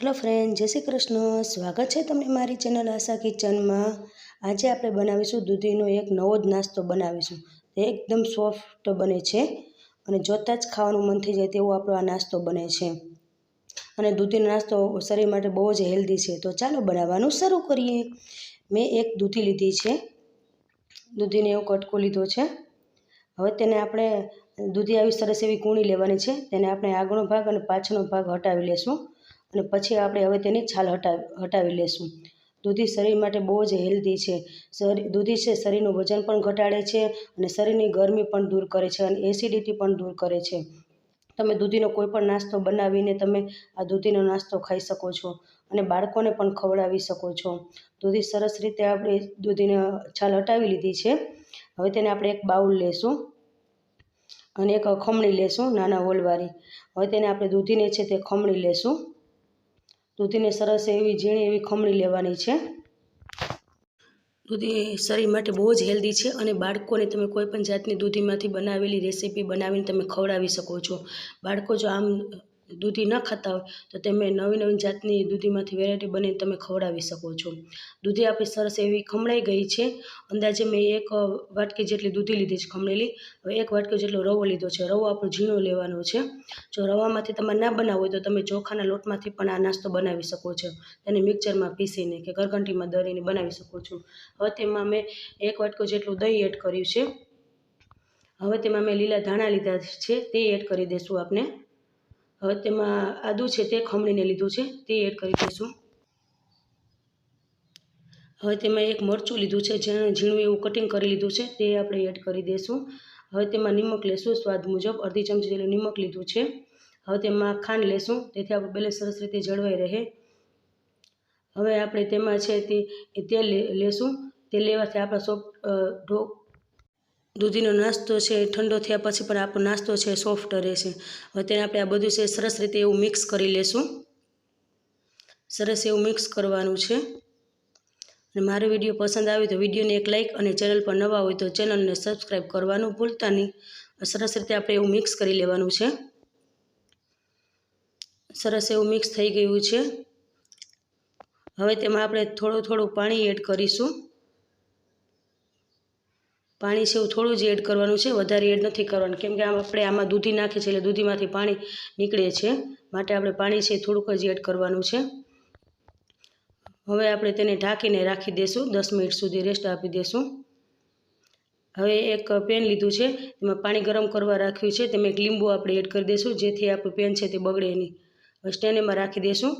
Hello friend, જય શ્રી કૃષ્ણ. સ્વાગત છે તમને મારી ચેનલ આશા કિચનમાં. આજે આપણે બનાવીશું દૂધીનો એક નવો જ નાસ્તો બનાવીશું. તે એકદમ સોફ્ટ બને છે અને જોતાં જ ખાવાનું મન થઈ જાય તેવો આપણો આ નાસ્તો બને છે. અને દૂધીનો નાસ્તો શરીર માટે બહુ જ હેલ્ધી છે. તો ચાલો બનાવવાનું શરૂ કરીએ. મેં એક દૂધી લીધી છે. દૂધીને એવો કટકો લીધો છે. હવે તેને આપણે દૂધી આવી સરસ એવી કૂણી લેવાની છે. તેને આપણે આગળનો ભાગ અને પાછળનો ભાગ હટાવી લેશું. અને પછી આપણે હવે તેની છાલ હટાવી હટાવી લેશું. દૂધી શરીર માટે બહુ જ હેલ્ધી છે. શરીર દૂધી છે શરીરનું વજન પણ ઘટાડે છે અને શરીરની ગરમી પણ દૂર કરે છે અને એસિડિટી પણ દૂર કરે છે. તમે દૂધીનો કોઈ પણ નાસ્તો બનાવીને તમે આ દૂધીનો નાસ્તો ખાઈ શકો છો અને બાળકોને પણ ખવડાવી શકો છો. દૂધી સરસ રીતે આપણે દૂધીને છાલ હટાવી લીધી છે. હવે તેને આપણે એક બાઉલ લેશું અને એક ખમણી લેશું નાના હોલવાળી. હવે તેને આપણે દૂધીને છે તે ખમણી લેશું. દૂધીને સરસ એવી ઝીણી એવી ખમણી લેવાની છે. દૂધી શરીર માટે બહુ જ હેલ્ધી છે અને બાળકોને તમે કોઈ પણ જાતની દૂધીમાંથી બનાવેલી રેસીપી બનાવીને તમે ખવડાવી શકો છો. બાળકો જો આમ દૂધી ન ખાતા હોય, તો તમે નવી નવી જાતની દૂધીમાંથી વેરાયટી બનીને તમે ખવડાવી શકો છો. દૂધી આપણી સરસ એવી ખમણાઈ ગઈ છે. અંદાજે મેં એક વાટકી જેટલી દૂધી લીધી છે ખમણેલી. હવે એક વાટકી જેટલો રવો લીધો છે. રવો આપણો ઝીણો લેવાનો છે. જો રવામાંથી તમારે ના બનાવવો હોય તો તમે ચોખાના લોટમાંથી પણ આ નાસ્તો બનાવી શકો છો. તેને મિક્સરમાં પીસીને કે ઘરઘંટીમાં દળીને બનાવી શકો છો. હવે તેમાં મેં એક વાટકો જેટલું દહીં એડ કર્યું છે. હવે તેમાં મેં લીલા ધાણા લીધા છે. તે એડ કરી દઈશું આપણે હવે તેમાં આદું છે તે ખમણીને લીધું છે, તે એડ કરી દઈશું. હવે તેમાં એક મરચું લીધું છે જેણે ઝીણું એવું કટિંગ કરી લીધું છે, તે આપણે એડ કરી દઈશું. હવે તેમાં નિમક લેશું, સ્વાદ મુજબ. અડધી ચમચી જેટલું નિમક લીધું છે. હવે તેમાં ખાંડ લેશું તેથી આપણું બેલેન્સ સરસ રીતે જળવાઈ રહે. હવે આપણે તેમાં છે તે તેલ લેશું. તેલ લેવાથી આપણા સોફ્ટ ઢો દૂધીનો નાસ્તો છે ઠંડો થયા પછી પણ આપણો નાસ્તો છે સોફ્ટ રહેશે. હવે તેને આપણે આ બધું છે સરસ રીતે એવું મિક્સ કરી લેશું. સરસ એવું મિક્સ કરવાનું છે. અને મારો વીડિયો પસંદ આવે તો વિડીયોને એક લાઇક અને ચેનલ પર નવા હોય તો ચેનલને સબસ્ક્રાઈબ કરવાનું ભૂલતા નહીં. સરસ રીતે આપણે એવું મિક્સ કરી લેવાનું છે. સરસ એવું મિક્સ થઈ ગયું છે. હવે તેમાં આપણે થોડું થોડું પાણી એડ કરીશું. પાણી એવું થોડું જ એડ કરવાનું છે, વધારે એડ નથી કરવાનું. કેમ કે આપણે આમાં દૂધી નાખીએ છીએ એટલે દૂધીમાંથી પાણી નીકળે છે. માટે આપણે પાણી છે થોડુંક જ એડ કરવાનું છે. હવે આપણે તેને ઢાંકીને રાખી દઈશું દસ મિનિટ સુધી રેસ્ટ આપી દઈશું હવે એક પેન લીધું છે. એમાં પાણી ગરમ કરવા રાખ્યું છે. તેમાં એક લીંબુ આપણે એડ કરી દઈશું જેથી આપણું પેન છે તે બગડે નહીં. હવે સ્ટેન્ડમાં રાખી દઈશું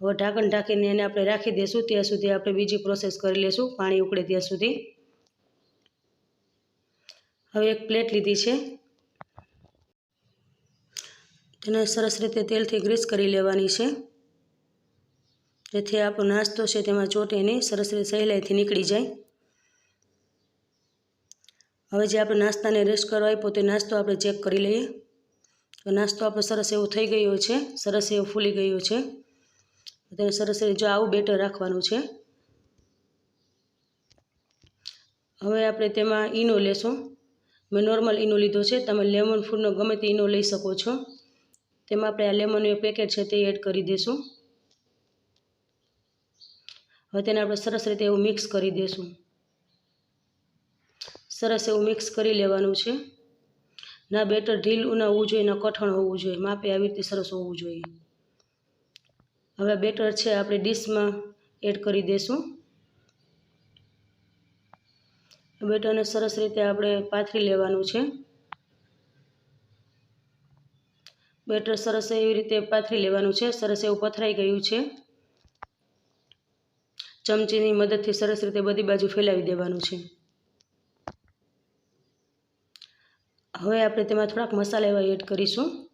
હવે ઢાંકણ ઢાંકીને એને આપણે રાખી દઈશું ત્યાં સુધી આપણે બીજી પ્રોસેસ કરી લઈશું પાણી ઉકળે ત્યાં સુધી. હવે એક પ્લેટ લીધી છે. તેને સરસ રીતે તેલથી ગ્રીસ કરી લેવાની છે. જેથી આપણો નાસ્તો છે તેમાં ચોટે નહીં સરસ રીતે સહેલાઈથી નીકળી જાય. હવે જે આપણે નાસ્તાને રેસ્ટ કરવા આપ્યો તે નાસ્તો આપણે ચેક કરી લઈએ. તો નાસ્તો આપણો સરસ એવો થઈ ગયો છે, સરસ એવો ફૂલી ગયો છે. તેને સરસ જો આવું બેટર રાખવાનું છે. હવે આપણે તેમાં ઈનો લેશું. મેં નોર્મલ ઈનો લીધો છે. તમે લેમન ફૂડનો ગમે તે ઈનો લઈ શકો છો. તેમાં આપણે આ લેમનનું પેકેટ છે તે એડ કરી દઈશું હવે તેને આપણે સરસ રીતે એવું મિક્સ કરી દઈશું સરસ એવું મિક્સ કરી લેવાનું છે. ના બેટર ઢીલું ના હોવું જોઈએ, ના કઠણ હોવું જોઈએ. માપે આવી રીતે સરસ હોવું જોઈએ. હવે બેટર છે, આપણે ડીશમાં એડ કરી દઈશું બેટરને સરસ રીતે આપણે પાથરી લેવાનું છે. બેટર સરસ એવી રીતે પાથરી લેવાનું છે. સરસ એવું પથરાઈ ગયું છે. ચમચીની મદદથી સરસ રીતે બધી બાજુ ફેલાવી દેવાનું છે. હવે આપણે તેમાં થોડાક મસાલા એવા એડ કરીશું.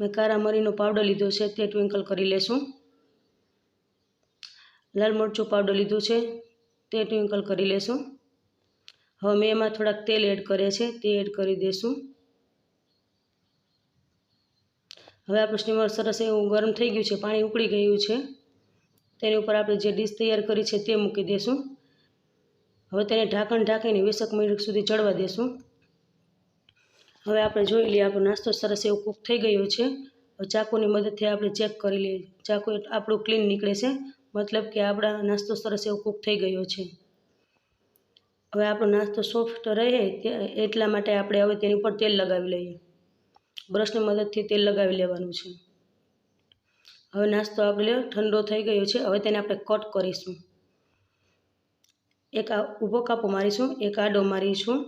મેં કારા મરીનો પાવડર લીધો છે, તે ટ્વિંકલ કરી લેશું. લાલ મરચું પાવડર લીધું છે, તે ટ્વિંકલ કરી લેશું. હવે મેં એમાં થોડાક તેલ એડ કર્યા છે, તે એડ કરી દઈશું હવે આપણું સ્ટીમર સરસ એવું ગરમ થઈ ગયું છે, પાણી ઉકળી ગયું છે, તેની ઉપર આપણે જે ડીશ તૈયાર કરી છે તે મૂકી દઈશું હવે તેને ઢાંકણ ઢાંકીને વીસેક મિનિટ સુધી ચડવા દેશું. હવે આપણે જોઈ લઈએ, આપણો નાસ્તો સરસ એવો કૂક થઈ ગયો છે. ચાકુની મદદથી આપણે ચેક કરી લઈએ. ચાકુ આપણું ક્લીન નીકળે છે. મતલબ કે આપણા નાસ્તો સરસ એવો કૂક થઈ ગયો છે. હવે આપણો નાસ્તો સોફ્ટ રહે એટલા માટે આપણે હવે તેની ઉપર તેલ લગાવી લઈએ. બ્રશની મદદથી તેલ લગાવી લેવાનું છે. હવે નાસ્તો આપણે ઠંડો થઈ ગયો છે, હવે તેને આપણે કટ કરીશું. એક આ ઊભો કાપો મારીશું, એક આડો મારીશું,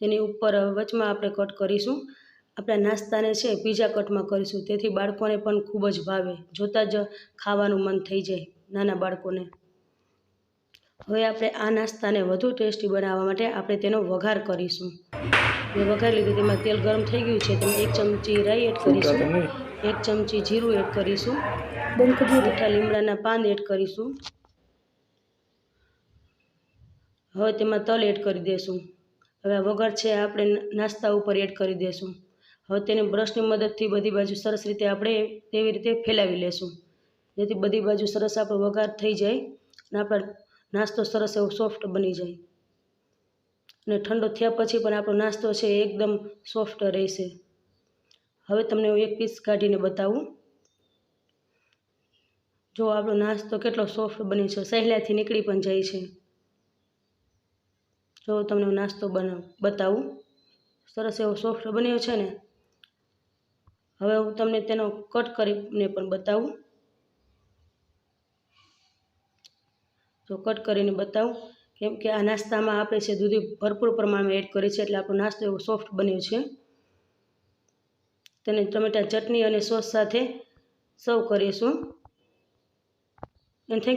તેની ઉપર વચમાં આપણે કટ કરીશું. આપણા નાસ્તાને છે પીઝા કટમાં કરીશું, તેથી બાળકોને પણ ખૂબ જ ભાવે, જોતાં જ ખાવાનું મન થઈ જાય. નાના બાળકોને. હવે આપણે આ નાસ્તાને વધુ ટેસ્ટી બનાવવા માટે આપણે તેનો વઘાર કરીશું. મેં વઘાર લીધું તેમાં તેલ ગરમ થઈ ગયું છે તેમાં એક ચમચી રાઈ એડ કરીશું. એક ચમચી જીરું એડ કરીશું. મીઠા લીમડાના પાન એડ કરીશું. હવે તેમાં તલ એડ કરી દઈશું હવે આ વઘાર છે આપણે નાસ્તા ઉપર એડ કરી દઈશું હવે તેને બ્રશની મદદથી બધી બાજુ સરસ રીતે આપણે તેવી રીતે ફેલાવી લેશું. જેથી બધી બાજુ સરસ આપણો વઘાર થઈ જાય અને આપણો નાસ્તો સરસ એવો સોફ્ટ બની જાય. અને ઠંડો થયા પછી પણ આપણો નાસ્તો છે એકદમ સોફ્ટ રહેશે. હવે તમને હું એક પીસ કાઢીને બતાવું. જો આપણો નાસ્તો કેટલો સોફ્ટ બની છે, સહેલાથી નીકળી પણ જાય છે. જો તમને હું નાસ્તો બનાવ બતાવું. સરસ એવો સોફ્ટ બન્યો છે ને. હવે હું તમને તેનો કટ કરીને પણ બતાવું. તો કટ કરીને બતાવું. કેમ કે આ નાસ્તામાં આપણે છે દૂધી ભરપૂર પ્રમાણમાં એડ કરી છે, એટલે આપણો નાસ્તો એવો સોફ્ટ બન્યો છે. તેને ટમેટા ચટણી અને સોસ સાથે સર્વ કરીશું. And thank